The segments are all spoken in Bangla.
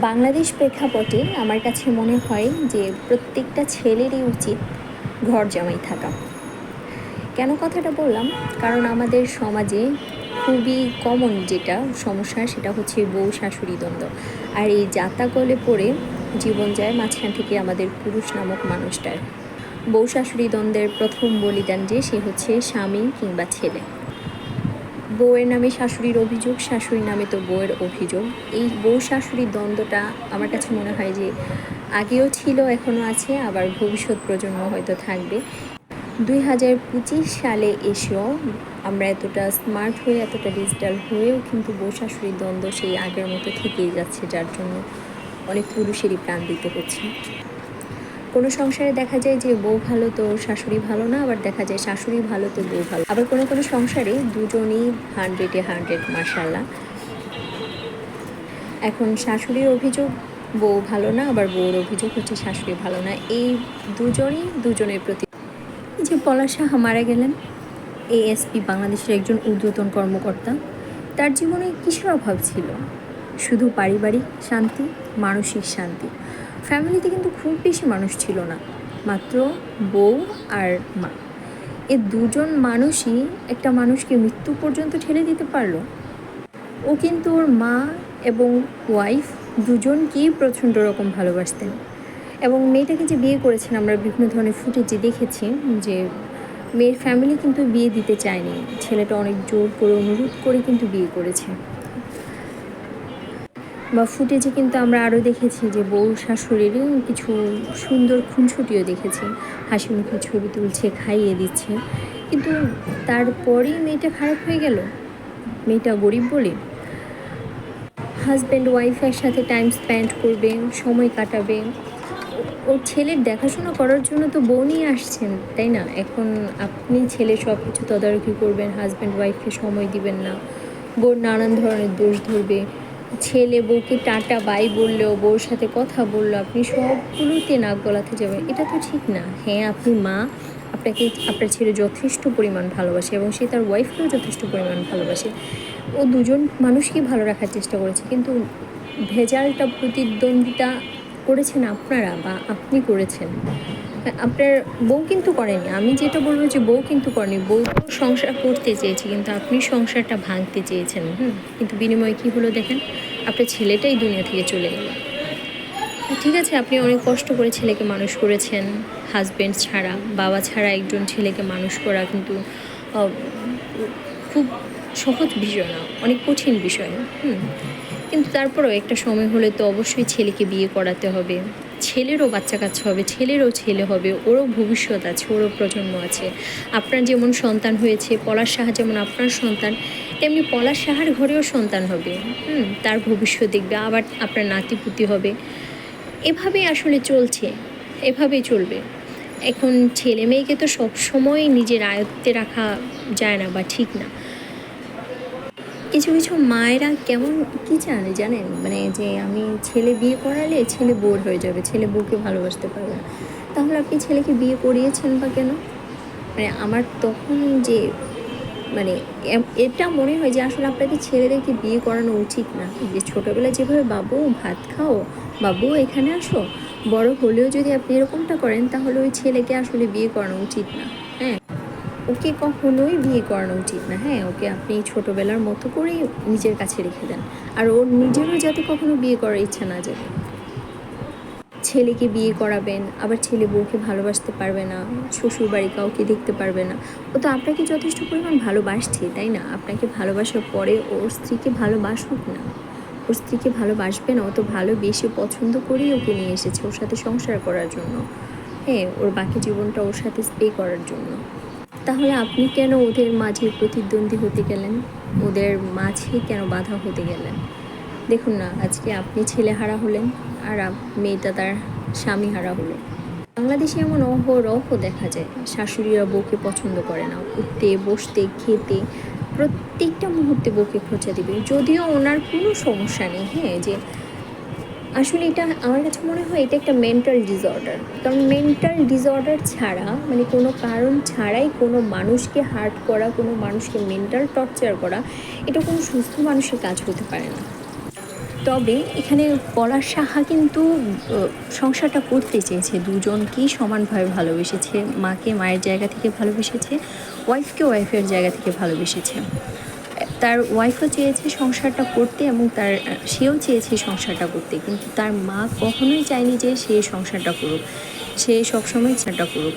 বাংলাদেশ প্রেক্ষাপটে আমার কাছে মনে হয় যে প্রত্যেকটা ছেলেরই উচিত ঘর জামাই থাকা। কেন কথাটা বললাম? কারণ আমাদের সমাজে খুবই কমন যেটা সমস্যা, সেটা হচ্ছে বউ শাশুড়ি দ্বন্দ্ব। আর এই যাতাকলে পড়ে জীবন যায় মাঝখান থেকে আমাদের পুরুষ নামক মানুষটার। বউ শাশুড়ি দ্বন্দ্বের প্রথম বলিদান যে সে হচ্ছে স্বামী কিংবা ছেলে। বউয়ের নামে শাশুড়ির অভিযোগ, শাশুড়ির নামে তো বউয়ের অভিযোগ। এই বউ শাশুড়ির দ্বন্দ্বটা আমার কাছে মনে হয় যে আগেও ছিল এখনও আছে, আবার ভবিষ্যৎ প্রজন্ম হয়তো থাকবে। দুই হাজার পঁচিশ সালে এসেও আমরা এতটা স্মার্ট হয়ে, এতটা ডিজিটাল হয়েও কিন্তু বউ শাশুড়ির দ্বন্দ্ব সেই আগের মতো থেকেই যাচ্ছে, যার জন্য অনেক পুরুষেরই প্রাণ দিতে হচ্ছে। কোনো সংসারে দেখা যায় যে বউ ভালো তো শাশুড়ি ভালো না, আবার দেখা যায় শাশুড়ি ভালো তো বউ ভালো। আবার কোনো কোনো সংসারে দুজনই হান্ড্রেডে হান্ড্রেড মার্শাল্লাহ এখন শাশুড়ির অভিযোগ বউ ভালো না, আবার বউর অভিযোগ হচ্ছে শাশুড়ি ভালো না। এই দুজনই দুজনের প্রতি যে পলাশ সাহা মারা গেলেন এএসপি বাংলাদেশের একজন ঊর্ধ্বতন কর্মকর্তা, তার জীবনে কিসের অভাব ছিল? শুধু পারিবারিক শান্তি, মানসিক শান্তি? ফ্যামিলিতে কিন্তু খুব বেশি মানুষ ছিল না। মাত্র বউ আর মা। এ দুজন মানুষই একটা মানুষকে মৃত্যু পর্যন্ত ঠেলে দিতে পারল। ও কিন্তু ওর মা এবং ওয়াইফ দুজনকেই প্রচণ্ড রকম ভালোবাসতেন। এবং মেয়েটাকে যে বিয়ে করেছেন, আমরা বিভিন্ন ধরনের ফুটেজে দেখেছি যে মেয়ের ফ্যামিলি কিন্তু বিয়ে দিতে চায়নি। ছেলেটা অনেক জোর করে অনুরোধ করে কিন্তু বিয়ে করেছে। বা ফুটেজে কিন্তু আমরা আরও দেখেছি যে বউ শাশুড়িরও কিছু সুন্দর খুনছুটিও দেখেছি। হাসি মুখে ছবি তুলছে, খাইয়ে দিচ্ছে। কিন্তু তারপরেই মেয়েটা খারাপ হয়ে গেল। মেয়েটা গরিব বলে হাজব্যান্ড ওয়াইফের সাথে টাইম স্পেন্ড করবে, সময় কাটাবে। ওর ছেলের দেখাশোনা করার জন্য তো বউ নিয়ে আসছেন, তাই না? এখন আপনি ছেলে সব কিছু তদারকি করবেন হাজব্যান্ড ওয়াইফকে সময় দিবেন না। বউর নানান ধরনের দোষ ধরবে। ছেলে বউকে টাটা বাই বললেও বউর সাথে কথা বলল, আপনি সবগুলোতে নাক গলাতে যাবেন। এটা তো ঠিক না। হ্যাঁ আপনি মা, আপনাকে, আপনার ছেলে যথেষ্ট পরিমাণ ভালোবাসে এবং সে তার ওয়াইফকেও যথেষ্ট পরিমাণ ভালোবাসে। ও দুজন মানুষকে ভালো রাখার চেষ্টা করেছে, কিন্তু ভেজালটা প্রতিদ্বন্দ্বিতা করেছেন আপনারা বা আপনি করেছেন? আপনার বউ কিন্তু করেনি। আমি যেটা বলব যে বউ কিন্তু করেনি। বউ তো সংসার করতে চেয়েছে, কিন্তু আপনি সংসারটা ভাঙতে চেয়েছেন, হুম? কিন্তু বিনিময়ে কী হলো দেখেন? আপনার ছেলেটাই দুনিয়া থেকে চলে গেল। ঠিক আছে, আপনি অনেক কষ্ট করে ছেলেকে মানুষ করেছেন হাজব্যান্ড ছাড়া, বাবা ছাড়া একজন ছেলেকে মানুষ করা কিন্তু খুব সহজ বিষয় না, অনেক কঠিন বিষয়, হুম? কিন্তু তারপরেও একটা সময় হলে তো অবশ্যই ছেলেকে বিয়ে করাতে হবে। ছেলেরও বাচ্চা কাচ্চা হবে, ছেলেরও ছেলে হবে, ওরও ভবিষ্যৎ আছে, ওরও প্রজন্ম আছে। আপনার যেমন সন্তান হয়েছে, পলাশ সাহা যেমন আপনার সন্তান, তেমনি পলাশ সাহার ঘরেও সন্তান হবে। হুম, তার ভবিষ্যৎ দেখবে, আবার আপনার নাতিপুতি হবে। এভাবেই আসলে চলছে এভাবেই চলবে। এখন ছেলে মেয়েকে তো সবসময় নিজের আয়ত্তে রাখা যায় না বা ঠিক না। কিছু কিছু মায়েরা কেমন, কি জানে জানেন? মানে যে আমি ছেলে বিয়ে করালে ছেলে বোর হয়ে যাবে, ছেলে বউকে ভালোবাসতে পারবে না। তাহলে আপনি ছেলেকে বিয়ে করিয়েছেন বা কেন? মানে আমার তখন যে মানে এটা মনে হয় যে আসলে আপনাদের ছেলেদেরকে বিয়ে করানো উচিত না। যে ছোটোবেলায় যেভাবে বাবু, ভাত খাও, বাবু এখানে আসো, বড় হলেও যদি আপনি এরকমটা করেন, তাহলে ওই ছেলেকে আসলে বিয়ে করানো উচিত না। ওকে কখনোই বিয়ে করানো উচিত না। হ্যাঁ ওকে আপনি ছোটোবেলার মতো করেই নিজের কাছে রেখে দেন। আর ওর নিজেরও যাতে কখনো বিয়ে করার ইচ্ছা না যাবে ছেলেকে বিয়ে করাবেন, আবার ছেলে বউকে ভালোবাসতে পারবে না শ্বশুর বাড়ি কাউকে দেখতে পারবে না। ও তো আপনাকে যথেষ্ট পরিমাণ ভালোবাসছে, তাই না? আপনাকে ভালোবাসার পরে ওর স্ত্রীকে ভালোবাসুক না। ওর স্ত্রীকে ভালোবাসবে না, ও তো ভালোবেসে পছন্দ করেই ওকে নিয়ে এসেছে ওর সাথে সংসার করার জন্য। হ্যাঁ ওর বাকি জীবনটা ওর সাথে স্পে করার জন্য। তাহলে আপনি কেন ওদের মাঝে প্রতিদ্বন্দ্বী হতে গেলেন? ওদের মাঝে কেন বাধা হতে গেলেন? দেখুন না, আজকে আপনি ছেলে হারা হলেন আর মেয়েটা তার স্বামী হারা হলো। বাংলাদেশে এমন অহরহ দেখা যায়, শাশুড়িরা বউকে পছন্দ করে না, উঠতে, বসতে, খেতে, প্রত্যেকটা মুহূর্তে বউকে খোঁচা দিবে। যদিও ওনার কোনো সমস্যা নেই হ্যাঁ যে আসলে এটা আমার কাছে মনে হয় এটা একটা মেন্টাল ডিসঅর্ডার কারণ মেন্টাল ডিসঅর্ডার ছাড়া মানে কোনো কারণ ছাড়াই কোনো মানুষকে হার্ট করা, কোনো মানুষকে মেন্টাল টর্চার করা, এটা কোনো সুস্থ মানুষের কাজ হতে পারে না। তবে এখানে পলাশ সাহা কিন্তু সংসারটা করতে চেয়েছে। দুজনকেই সমানভাবে ভালোবেসেছে। মাকে মায়ের জায়গা থেকে ভালোবেসেছে। ওয়াইফকে ওয়াইফের জায়গা থেকে ভালোবেসেছে। তার ওয়াইফও চেয়েছে সংসারটা করতে এবং তার, সেও চেয়েছে সংসারটা করতে। কিন্তু তার মা কখনোই চায়নি যে সে সংসারটা করুক। সে সবসময় চাটা করুক।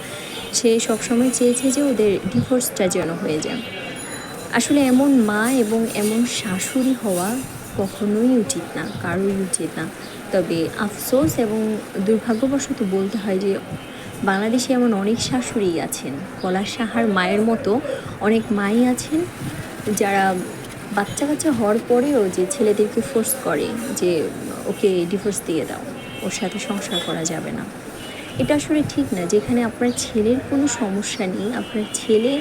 সে সবসময় চেয়েছে যে ওদের ডিভোর্সটা যেন হয়ে যায়। আসলে এমন মা এবং এমন শাশুড়ি হওয়া কখনোই উচিত না কারোই উচিত না। তবে আফসোস এবং দুর্ভাগ্যবশত বলতে হয় যে বাংলাদেশে এমন অনেক শাশুড়ি আছেন। পলাশ সাহার মায়ের মতো অনেক মাই আছেন যারা বাচ্চা কাচ্চা হওয়ার পরেও যে ছেলেদেরকে ফোর্স করে যে ওকে ডিভোর্স দিয়ে দাও ওর সাথে সংসার করা যাবে না। এটা আসলে ঠিক না। যেখানে আপনার ছেলের কোনো সমস্যা নেই আপনার ছেলে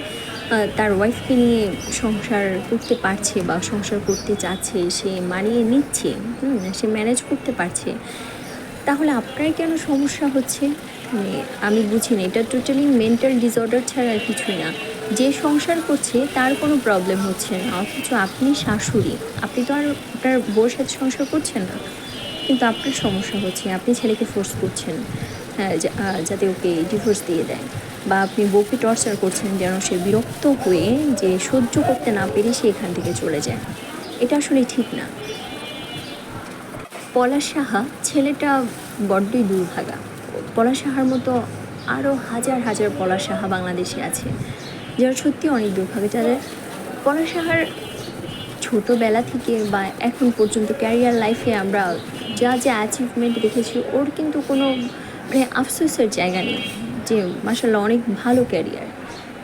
তার ওয়াইফকে নিয়ে সংসার করতে পারছে বা সংসার করতে চাচ্ছে সে মানিয়ে নিচ্ছে হুম, সে ম্যানেজ করতে পারছে তাহলে আপনার কেন সমস্যা হচ্ছে? আমি বুঝি না, এটা টোটালি মেন্টাল ডিসঅর্ডার ছাড়া আর কিছুই না। যে সংসার করছে, তার কোনো প্রবলেম হচ্ছে না, অথচ আপনি শাশুড়ি, আপনি তো আর আপনার বউর সাথে সংসার করছেন না। কিন্তু আপনার সমস্যা হচ্ছে, আপনি ছেলেকে ফোর্স করছেন হ্যাঁ যাতে ওকে ডিভোর্স দিয়ে দেয়। বা আপনি বউকে টর্চার করছেন যেন সে বিরক্ত হয়ে, যে সহ্য করতে না পেরে সে এখান থেকে চলে যায়। এটা আসলে ঠিক না। পলাশ সাহা, ছেলেটা বড্ডই দুর্ভাগা। পলাশ সাহার মতো আরও হাজার হাজার পলাশ সাহা বাংলাদেশে আছে, যারা সত্যি অনেক দুর্ভাগা যাদের পলাশ সাহার ছোটোবেলা থেকে বা এখন পর্যন্ত ক্যারিয়ার লাইফে আমরা যা যা অ্যাচিভমেন্ট দেখেছি, ওর কিন্তু কোনো মানে আফসোসের জায়গা নেই যে মাসাল্লাহ অনেক ভালো ক্যারিয়ার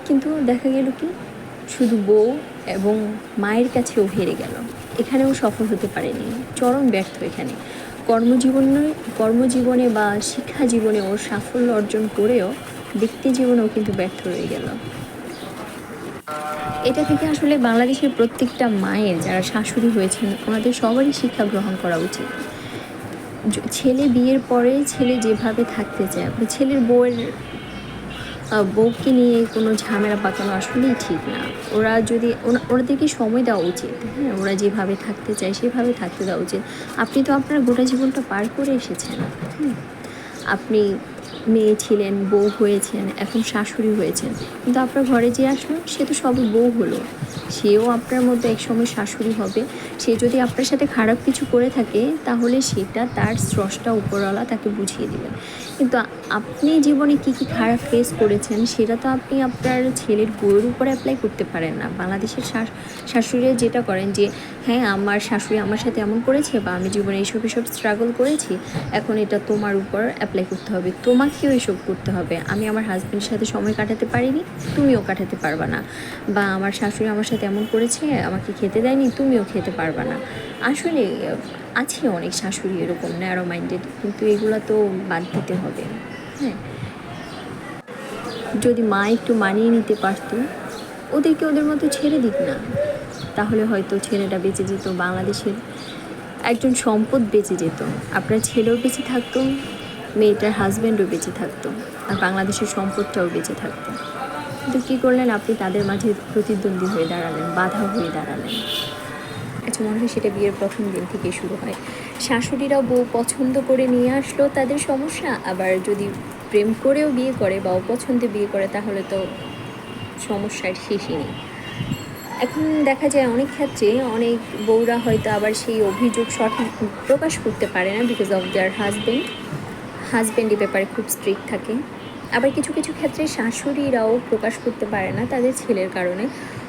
কিন্তু দেখা গেল কি, শুধু বউ এবং মায়ের কাছেও হেরে গেল। এখানেও সফল হতে পারেনি। চরম ব্যর্থ এখানে। কর্মজীবনে কর্মজীবনে বা শিক্ষা জীবনে ও সাফল্য অর্জন করেও ব্যক্তি জীবনেও কিন্তু ব্যর্থ হয়ে গেল। এটা থেকে আসলে বাংলাদেশের প্রত্যেকটা মায়ের যারা শাশুড়ি হয়েছেন ওনাদের সবারই শিক্ষা গ্রহণ করা উচিত। ছেলে বিয়ের পরে ছেলে যেভাবে থাকতে চায়, ছেলের বউয়ের বউকে নিয়ে কোনো ঝামেলা পাতানো আসলেই ঠিক না। ওরা যদি ওনাদেরকে সময় দেওয়া উচিত হ্যাঁ? ওরা যেভাবে থাকতে চায় সেভাবে থাকতে দেওয়া উচিত। আপনি তো আপনার গোটা জীবনটা পার করে এসেছেন হুম। আপনি মেয়ে ছিলেন, বউ হয়েছেন, এখন শাশুড়ি হয়েছেন। কিন্তু আপনার ঘরে যে আসলো, সে তো সব বউ হলো। সেও আপনার মধ্যে একসময় শাশুড়ি হবে। সে যদি আপনার সাথে খারাপ কিছু করে থাকে, তাহলে সেটা তার স্রষ্টা, উপরওয়ালা তাকে বুঝিয়ে দেবেন। কিন্তু আপনি জীবনে কী কী খারাপ ফেস করেছেন, সেটা তো আপনি আপনার ছেলের বউয়ের উপরে অ্যাপ্লাই করতে পারেন না। বাংলাদেশের শাশ- শাশুড়িরা যেটা করেন যে হ্যাঁ আমার শাশুড়ি আমার সাথে এমন করেছে বা আমি জীবনে এইসব এসব স্ট্রাগল করেছি। এখন এটা তোমার উপর অ্যাপ্লাই করতে হবে। তোমাকেও এসব করতে হবে? আমি আমার হাজব্যান্ডের সাথে সময় কাটাতে পারিনি, তুমিও কাটাতে পারবা না। বা আমার শাশুড়ি আমার সাথে এমন করেছে, আমাকে খেতে দেয়নি, তুমিও খেতে পারবা না। আসলে, আছে অনেক শাশুড়ি এরকম ন্যারো মাইন্ডেড কিন্তু এগুলো তো বাদ দিতে হবে। হ্যাঁ। যদি মা একটু মানিয়ে নিতে পারতো, ওদেরকে ওদের মতো ছেড়ে দিক না। তাহলে হয়তো ছেলেটা বেঁচে যেত, বাংলাদেশের একজন সম্পদ বেঁচে যেত। আপনার ছেলেও বেঁচে থাকতো মেয়েটার হাজব্যান্ডও বেঁচে থাকতো আর বাংলাদেশের সম্পদটাও বেঁচে থাকতো। কিন্তু কী করলেন আপনি? তাদের মাঝে প্রতিদ্বন্দ্বী হয়ে দাঁড়ালেন, বাধা হয়ে দাঁড়ালেন। আচ্ছা মনে হয় সেটা বিয়ের প্রথম দিন থেকে শুরু হয়। শাশুড়িরাও বউ পছন্দ করে নিয়ে আসলো তাদের সমস্যা, আবার যদি প্রেম করেও বিয়ে করে বা অপছন্দে বিয়ে করে, তাহলে তো সমস্যার শেষই নেই। এখন দেখা যায় অনেক ক্ষেত্রে অনেক বউরা হয়তো আবার সেই অভিযোগ সঠিক প্রকাশ করতে পারে না বিকজ অফ দেয়ার হাজব্যান্ড এ ব্যাপারে খুব স্ট্রিক্ট থাকে। আবার কিছু কিছু ক্ষেত্রে শাশুড়িরাও প্রকাশ করতে পারে না তাদের ছেলের কারণে।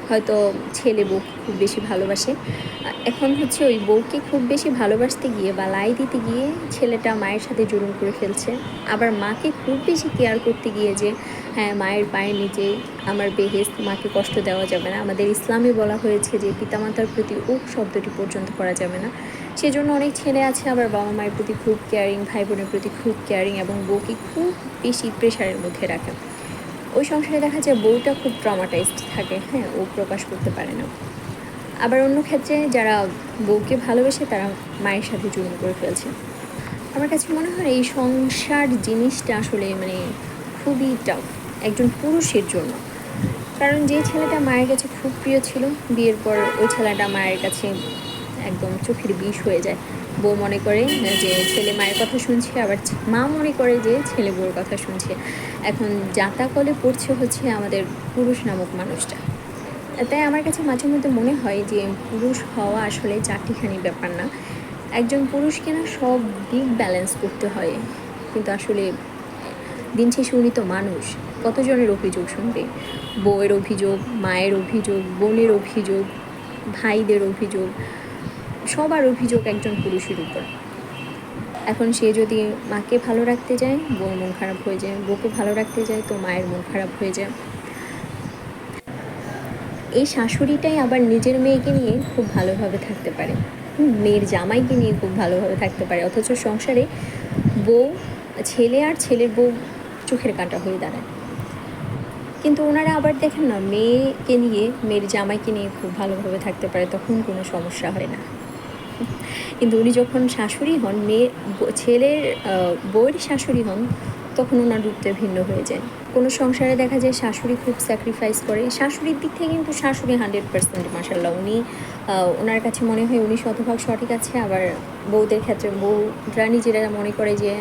হয়তো ছেলে বউকে খুব বেশি ভালোবাসে। এখন হচ্ছে ওই বউকে খুব বেশি ভালোবাসতে গিয়ে বা লাই দিতে গিয়ে ছেলেটা মায়ের সাথে জুলুম করে ফেলছে। আবার মাকে খুব বেশি কেয়ার করতে গিয়ে যে হ্যাঁ মায়ের পায়ের নিচে আমার বেহেস্ত মাকে কষ্ট দেওয়া যাবে না। আমাদের ইসলামে বলা হয়েছে যে পিতামাতার প্রতি উক শব্দটি পর্যন্ত করা যাবে না। সেজন্য অনেক ছেলে আছে আবার বাবা মায়ের প্রতি খুব কেয়ারিং ভাই বোনের প্রতি খুব কেয়ারিং এবং বউকে খুব বেশি প্রেশারের মধ্যে রাখে। ওই সংসারে দেখা যায় বউটা খুব ট্রমাটাইজড থাকে হ্যাঁ ও প্রকাশ করতে পারে না। আবার অন্য ক্ষেত্রে যারা বউকে ভালোবেসে তারা মায়ের সাথে জুলুম করে ফেলছে। আমার কাছে মনে হয় এই সংসার জিনিসটা আসলে মানে খুবই টাফ একজন পুরুষের জন্য। কারণ যে ছেলেটা মায়ের কাছে খুব প্রিয় ছিল, বিয়ের পর ওই ছেলেটা মায়ের কাছে একদম চোখের বিষ হয়ে যায়। বউ মনে করে যে ছেলে মায়ের কথা শুনছে, আবার মা মনে করে যে ছেলে বউর কথা শুনছে। এখন জাতাকলে পড়ছে হচ্ছে আমাদের পুরুষ নামক মানুষটা। তাই আমার কাছে মাঝে মধ্যে মনে হয় যে পুরুষ হওয়া আসলে চারটিখানি ব্যাপার না। একজন পুরুষকে না সব দিক ব্যালেন্স করতে হয়। কিন্তু আসলে দিন শেষে উনি তো মানুষ। কতজনের অভিযোগ শুনবে? বউয়ের অভিযোগ, মায়ের অভিযোগ, বোনের অভিযোগ, ভাইদের অভিযোগ, সবার অভিযোগ একজন পুরুষের উপর। এখন সে যদি মাকে ভালো রাখতে যায় বউয়ের মন খারাপ হয়ে যায়, বউকে ভালো রাখতে যায়, তো মায়ের মন খারাপ হয়ে যায়। এই শাশুড়িটাই আবার নিজের মেয়েকে নিয়ে খুব ভালোভাবে থাকতে পারে। মেয়ের জামাইকে নিয়ে খুব ভালোভাবে থাকতে পারে। অথচ সংসারে বউ, ছেলে আর ছেলের বউ চোখের কাঁটা হয়ে দাঁড়ায়। কিন্তু ওনারা আবার দেখেন না, মেয়েকে নিয়ে, মেয়ের জামাইকে নিয়ে খুব ভালোভাবে থাকতে পারে, তখন কোনো সমস্যা হয় না। কিন্তু উনি যখন শাশুড়ি হন, মেয়ে ছেলের বউয়ের শাশুড়ি হন, তখন ওনার রূপটা ভিন্ন হয়ে যায়। কোনো সংসারে দেখা যায় শাশুড়ি খুব স্যাক্রিফাইস করে। শাশুড়ির দিক থেকে কিন্তু শাশুড়ি হান্ড্রেড পার্সেন্ট মাসাল্লাহ উনি ওনার কাছে মনে হয় উনি শতভাগ সঠিক আছে। আবার বউদের ক্ষেত্রে বউরা নিজেরা মনে করে যে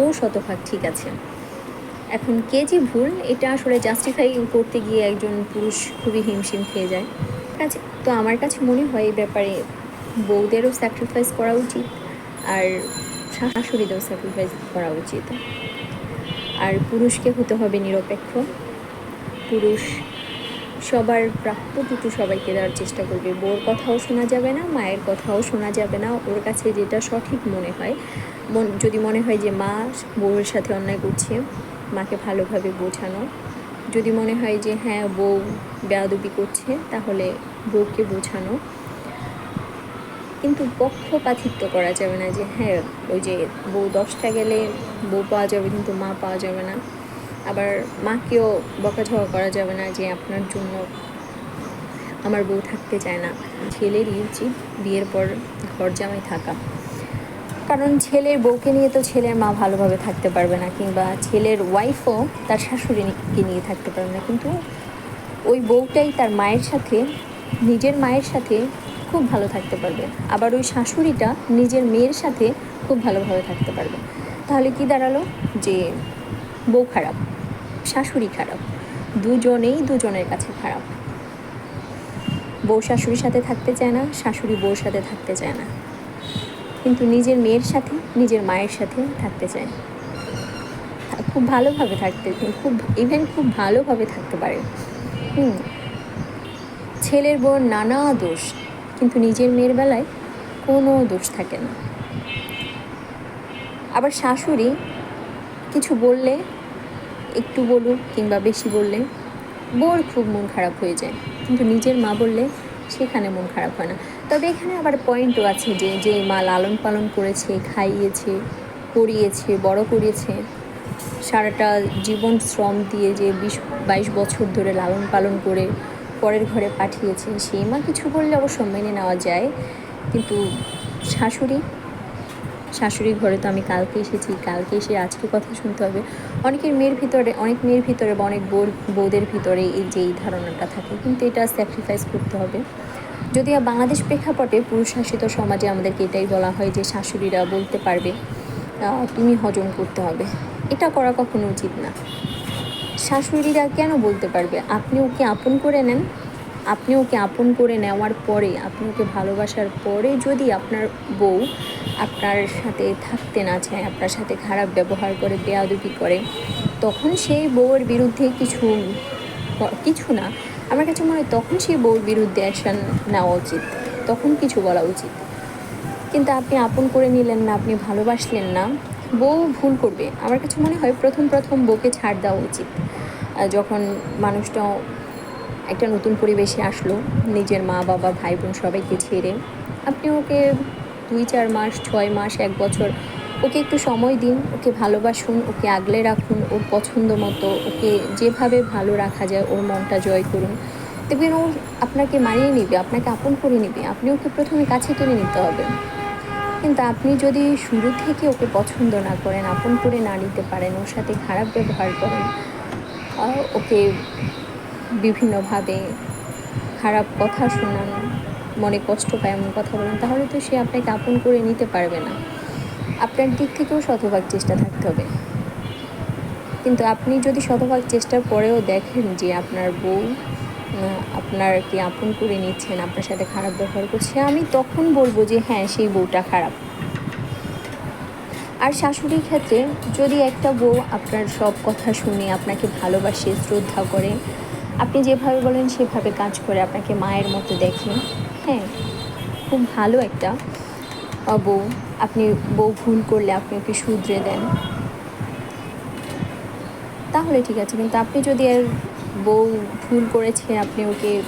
ও শতভাগ ঠিক আছে। এখন কে যে ভুল, এটা আসলে জাস্টিফাই করতে গিয়ে একজন পুরুষ খুবই হিমশিম খেয়ে যায়। কাছে তো আমার কাছে মনে হয় এই ব্যাপারে বউদেরও স্যাক্রিফাইস করা উচিত আর শাশুড়িদেরও স্যাক্রিফাইস করা উচিত। আর পুরুষকে হতে হবে নিরপেক্ষ। পুরুষ সবার প্রাপ্যটুকু সবাইকে দেওয়ার চেষ্টা করবে। বউর কথাও শোনা যাবে না, মায়ের কথাও শোনা যাবে না। ওর কাছে যেটা সঠিক মনে হয়, মন, যদি মনে হয় যে মা বউয়ের সাথে অন্যায় করছে মাকে ভালোভাবে বোঝানো। যদি মনে হয় যে হ্যাঁ বউ বেয়াদবি করছে, তাহলে বউকে বোঝানো। কিন্তু পক্ষপাতিত্ব করা যাবে না যে হ্যাঁ ওই যে বউ দশটা গেলে বউ পাওয়া যাবে, কিন্তু মা পাওয়া যাবে না। আবার মাকেও বকাঝকা করা যাবে না যে, আপনার জন্য আমার বউ থাকতে চায় না। ছেলেরই উচিত বিয়ের পর ঘর জামাই থাকা। কারণ ছেলের বউকে নিয়ে তো ছেলের মা ভালোভাবে থাকতে পারবে না, কিংবা ছেলের ওয়াইফও তার শাশুড়িকে নিয়ে থাকতে পারবে না। কিন্তু ওই বউটাই তার মায়ের সাথে, নিজের মায়ের সাথে খুব ভালো থাকতে পারবে। আবার ওই শাশুড়িটা নিজের মেয়ের সাথে খুব ভালোভাবে থাকতে পারবে। তাহলে কি দাঁড়াল? যে বউ খারাপ, শাশুড়ি খারাপ, দুজনেই দুজনের কাছে খারাপ। বউ শাশুড়ির সাথে থাকতে চায় না, শাশুড়ি বউর সাথে থাকতে চায় না। কিন্তু নিজের মেয়ের সাথে, নিজের মায়ের সাথে থাকতে চায়। খুব ভালোভাবে থাকতে, খুব ইভেন খুব ভালোভাবে থাকতে পারে। হুম। ছেলের বোন নানা দোষ, কিন্তু নিজের মেয়ের বেলায় কোনো দোষ থাকে না। আবার শাশুড়ি কিছু বললে, একটু বলুক কিংবা বেশি বললে, বোর খুব মন খারাপ হয়ে যায়। কিন্তু নিজের মা বললে, সেখানে মন খারাপ হয় না। তবে এখানে আবার পয়েন্টও আছে যে যে মা লালন পালন করেছে, খাইয়েছে পড়িয়েছে বড় করেছে সারাটা জীবন শ্রম দিয়ে যে বিশ, বাইশ বছর ধরে লালন পালন করে পরের ঘরে পাঠিয়েছে, সেই মা কিছু বললে অবশ্য মেনে নেওয়া যায়। কিন্তু শাশুড়ি, শাশুড়ির ঘরে তো আমি কালকে এসেছি, কালকে এসে আজকে কথা শুনতে হবে। অনেকের মেয়ের ভিতরে, অনেক মেয়ের ভিতরে বা অনেক বউর বউদের ভিতরে এই যে এই ধারণাটা থাকে। কিন্তু এটা স্যাক্রিফাইস করতে হবে। যদি বাংলাদেশ প্রেক্ষাপটে পুরুষ শাসিত সমাজে আমাদেরকে এটাই বলা হয় যে শাশুড়িরা বলতে পারবে তুমি হজম করতে হবে। এটা করা কখনো উচিত না। শাশুড়িরা কেন বলতে পারবে? আপনি ওকে আপন করে নেন। আপনি ওকে আপন করে নেওয়ার পরে, আপনি ওকে ভালোবাসার পরে যদি আপনার বউ আপনার সাথে থাকতে না চায়, আপনার সাথে খারাপ ব্যবহার করে, বেয়াদবি করে, তখন সেই বউয়ের বিরুদ্ধে কিছু কিছু না আমার কাছে মনে হয় তখন সেই বউর বিরুদ্ধে অ্যাকশন নেওয়া উচিত। তখন কিছু বলা উচিত। কিন্তু আপনি আপন করে নিলেন না, আপনি ভালোবাসলেন না, বউ ভুল করবে। আমার কাছে মনে হয় প্রথম প্রথম বউকে ছাড় দেওয়া উচিত। যখন মানুষটা একটা নতুন পরিবেশে আসলো, নিজের মা, বাবা, ভাই, বোন সবাইকে ছেড়ে, আপনি ওকে দুই, চার মাস, ছয় মাস, এক বছর ওকে একটু সময় দিন, ওকে ভালোবাসুন, ওকে আগলে রাখুন, ওর পছন্দ মতো, ওকে যেভাবে ভালো রাখা যায়, ওর মনটা জয় করুন। দেখবেন ও আপনাকে মানিয়ে নিবে, আপনাকে আপন করে নিবে, আপনি ওকে প্রথমে কাছে টেনে নিতে হবে। কিন্তু আপনি যদি শুরু থেকে ওকে পছন্দ না করেন, আপন করে না নিতে পারেন, ওর সাথে খারাপ ব্যবহার করেন ওকে বিভিন্নভাবে খারাপ কথা শোনান, মনে কষ্ট পায় এমন কথা বলেন, তাহলে তো সে আপনাকে আপন করে নিতে পারবে না। আপনার দিক থেকেও শতভাগ চেষ্টা থাকতে হবে। কিন্তু আপনি যদি শতভাগ চেষ্টার পরেও দেখেন যে আপনার বউ আহ, আপনারকে আপন করে নিচ্ছেন আপনার সাথে খারাপ ব্যবহার করছে আমি তখন বলব যে হ্যাঁ সেই বউটা খারাপ। আর শাশুড়ির ক্ষেত্রে যদি একটা বউ আপনার সব কথা শুনে আপনাকে ভালোবাসে শ্রদ্ধা করে আপনি যেভাবে বলেন সেভাবে কাজ করে আপনাকে মায়ের মতো দেখে হ্যাঁ খুব ভালো একটা বউ, আপনি বউ ভুল করলে আপনি ওকে শুধরে দেন। তাহলে ঠিক আছে, কিন্তু আপনি যদি আর বউ ভুল করেছে, আপনি ওকে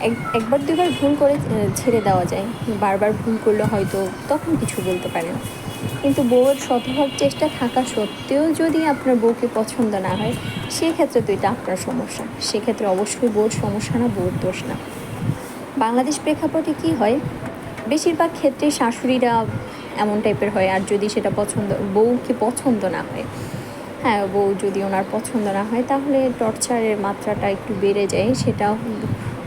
এক- একবার দুবার ভুল করে ছেড়ে দেওয়া যায়। বারবার ভুল করলে হয়তো তখন কিছু বলতে পারেন। কিন্তু বউয়ের শতভাগ চেষ্টা থাকা সত্ত্বেও যদি আপনার বউকে পছন্দ না হয়, সেক্ষেত্রে তো এটা আপনার সমস্যা। সেক্ষেত্রে অবশ্যই বউর সমস্যা না, বউর দোষ না। বাংলাদেশ প্রেক্ষাপটে কি হয় বেশিরভাগ ক্ষেত্রে শাশুড়িরা এমন টাইপের হয়, আর যদি সেটা পছন্দ, বউকে পছন্দ না হয় হ্যাঁ বউ যদি ওনার পছন্দ না হয়, তাহলে টর্চারের মাত্রাটা একটু বেড়ে যায়। সেটা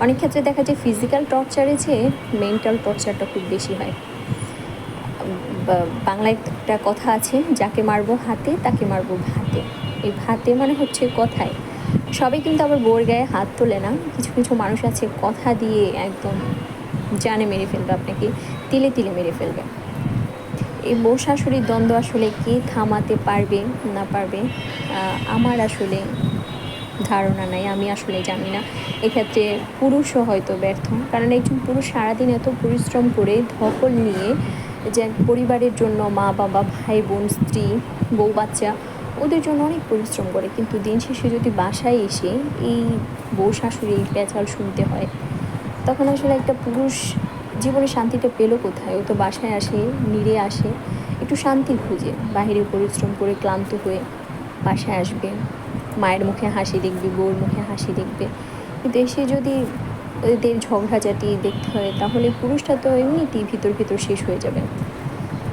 অনেক ক্ষেত্রে দেখা যায় ফিজিক্যাল টর্চারের চেয়ে মেন্টাল টর্চারটা খুব বেশি হয়। বাংলায় একটা কথা আছে, যাকে মারবো হাতে, তাকে মারবো ভাতে। এই ভাতে মানে হচ্ছে কথায়। সবাই কিন্তু আবার বোর গায়ে হাত তোলে না। কিছু কিছু মানুষ আছে কথা দিয়ে একদম জানে মেরে ফেলবে, আপনাকে তিলে তিলে মেরে ফেলবে। এই বউ শাশুড়ির দ্বন্দ্ব আসলে কে? থামাতে পারবে না পারবে? আমার আসলে ধারণা নাই, আমি আসলে জানি না। এক্ষেত্রে পুরুষও হয়তো ব্যর্থ, কারণ একজন পুরুষ সারাদিন এত পরিশ্রম করে ধকল নিয়ে যে পরিবারের জন্য মা বাবা, ভাই বোন, স্ত্রী, বউ বাচ্চা, ওদের জন্য অনেক পরিশ্রম করে। কিন্তু দিন শেষে যদি বাসায় এসে এই বউ শাশুড়ি এই পেঁচাল শুনতে হয় তখন আসলে একটা পুরুষ জীবনে শান্তিটা পেল কোথায়? ও তো বাসায় আসে, নিড়ে আসে। একটু শান্তি খুঁজে বাইরে পরিশ্রম করে ক্লান্ত হয়ে বাসায় আসবে। মায়ের মুখে হাসি দেখবে, বউর মুখে হাসি দেখবে। কিন্তু এসে যদি ওদের ঝগড়াঝাটি দেখতে হয়, তাহলে পুরুষটা তো এমনিতেই ভিতর ভিতর শেষ হয়ে যাবে।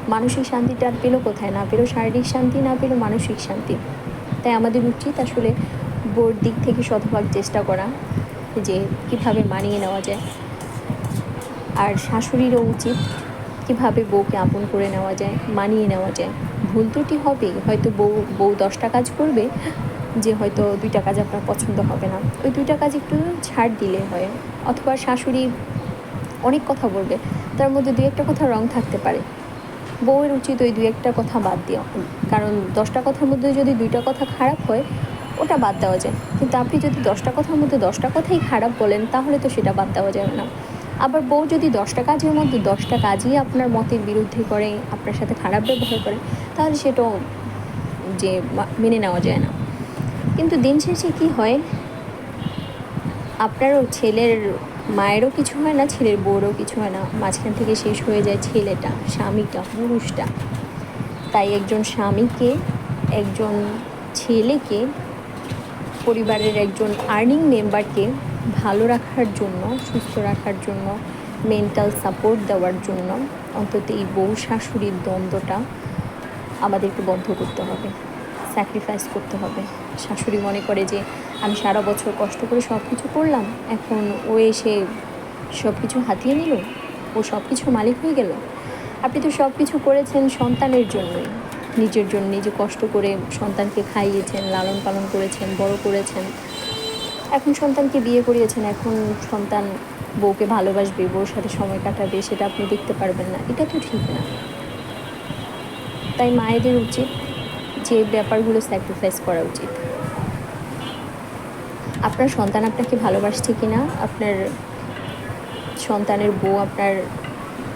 মানসিক শান্তিটা আর পেল কোথায়? না পেল শারীরিক শান্তি, না পেল মানসিক শান্তি। তাই আমাদের উচিত আসলে বোর দিক থেকে শতভাগ চেষ্টা করা। যে কীভাবে মানিয়ে নেওয়া যায়। আর শাশুড়িরও উচিত কীভাবে বউকে আপন করে নেওয়া যায়, মানিয়ে নেওয়া যায়। ভুল ত্রুটি হবে, হয়তো বউ বউ দশটা কাজ করবে যে হয়তো দুইটা কাজ আপনার পছন্দ হবে না। ওই দুইটা কাজ একটু ছাড় দিলে হয়। অথবা শাশুড়ি অনেক কথা বলবে, তার মধ্যে দুই একটা কথা রং থাকতে পারে। বউয়ের উচিত ওই দুই একটা কথা বাদ দেওয়া। কারণ দশটা কথার মধ্যে যদি দুইটা কথা খারাপ হয় ওটা বাদ দেওয়া যায়। কিন্তু আপনি যদি দশটা কথার মধ্যে দশটা কথাই খারাপ বলেন, তাহলে তো সেটা বাদ দেওয়া যাবে না। আবার বউ যদি দশটা কাজের মধ্যে দশটা কাজই আপনার মতের বিরুদ্ধে করে, আপনার সাথে খারাপ ব্যবহার করে, তাহলে সেটাও যে মেনে নেওয়া যায় না। কিন্তু দিন শেষে কী হয়? আপনারও ছেলের মায়েরও কিছু হয় না, ছেলের বউরও কিছু হয় না। মাঝখান থেকে শেষ হয়ে যায় ছেলেটা, স্বামীটা, পুরুষটা। তাই একজন স্বামীকে, একজন ছেলেকে পরিবারের একজন আর্নিং মেম্বারকে ভালো রাখার জন্য, সুস্থ রাখার জন্য মেন্টাল সাপোর্ট দেওয়ার জন্য অন্তত এই বউ শাশুড়ির দ্বন্দ্বটা আমাদেরকে বন্ধ করতে হবে স্যাক্রিফাইস করতে হবে। শাশুড়ি মনে করে যে, আমি সারা বছর কষ্ট করে সব কিছু করলাম, এখন ও এসে সব কিছু হাতিয়ে নিল, ও সব কিছু মালিক হয়ে গেল। আপনি তো সব কিছু করেছেন সন্তানের জন্যই। নিজের জন্য, নিজে কষ্ট করে সন্তানকে খাইয়েছেন, লালন পালন করেছেন, বড় করেছেন। এখন সন্তানকে বিয়ে করিয়েছেন, এখন সন্তান বউকে ভালোবাসবে, বউর সাথে সময় কাটাবে, সেটা আপনি দেখতে পারবেন না। এটা তো ঠিক না। তাই মায়েদের উচিত যে ব্যাপারগুলো স্যাক্রিফাইস করা উচিত। আপনার সন্তান আপনাকে ভালোবাসছে কি না আপনার সন্তানের বউ আপনার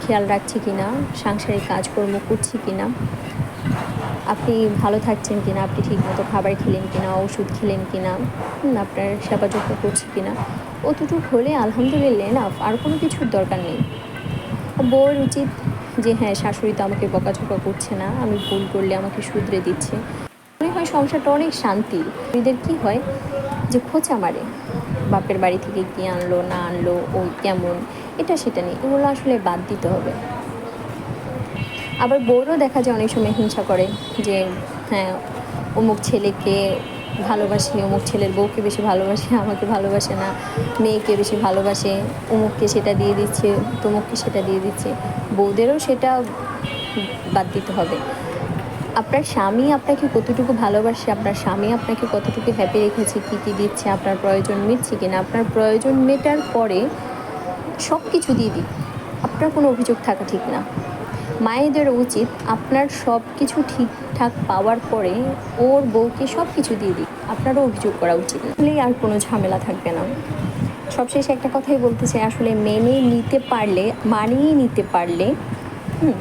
খেয়াল রাখছে কি না সাংসারিক কাজকর্ম করছে কি না ভালো থাকছেন কিনা? আপনি ঠিকমতো খাবার খেলেন কিনা? ওষুধ খেলেন কিনা? আপনার সেবা যত্ন করছে কিনা? অতটুকু হলে আলহামদুলিল্লাহ না আর কোনো কিছুর দরকার নেই। বউয়ের উচিত যে হ্যাঁ শাশুড়ি তো আমাকে বকাঝকা করছে না, আমি ভুল করলে আমাকে শুধরে দিচ্ছে। মনে হয় সংসারটা অনেক শান্তি। এদের কি হয়? যে, খোঁচা মারে। বাপের বাড়ি থেকে কি আনলো, না আনলো ও কেমন? এটা সেটা নেই। এগুলো আসলে বাদ দিতে হবে। আবার বউরও দেখা যায় অনেক সময় হিংসা করে যে হ্যাঁ অমুক ছেলেকে ভালোবাসে, অমুক ছেলের বউকে বেশি ভালোবাসে, আমাকে ভালোবাসে না, মেয়েকে বেশি ভালোবাসে, অমুককে সেটা দিয়ে দিচ্ছে, তমুককে সেটা দিয়ে দিচ্ছে। বউদেরও সেটা বাদ দিতে হবে। আপনার স্বামী আপনাকে কতটুকু ভালোবাসে, আপনার স্বামী আপনাকে কতটুকু হ্যাপি রেখেছে, কী কী দিচ্ছে, আপনার প্রয়োজন মিটছে কিনা, আপনার প্রয়োজন মেটার পরে সব কিছু দিয়ে দিই আপনার কোনো অভিযোগ থাকা ঠিক না। মায়েদের উচিত আপনার সব কিছু ঠিকঠাক পাওয়ার পরে ওর বউকে সব কিছু দিয়ে দিই আপনারও অভিযোগ করা উচিত। তাহলেই আর কোনো ঝামেলা থাকবে না। সবশেষে একটা কথাই বলতে চাই, আসলে মেনে নিতে পারলে, মানিয়ে নিতে পারলে, হুম,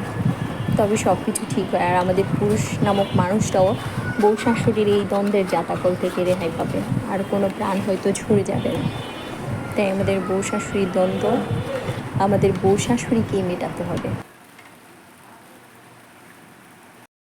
তবে সব কিছু ঠিক হয়। আর আমাদের পুরুষ নামক মানুষটাও বউ শাশুড়ির এই দ্বন্দ্বের জাতাকল থেকে রেহাই পাবে। আর কোনো প্রাণ হয়তো ঝরে যাবে না। তাই আমাদের বউ শাশুড়ির দ্বন্দ্ব, আমাদের বউ শাশুড়িকেই মেটাতে হবে।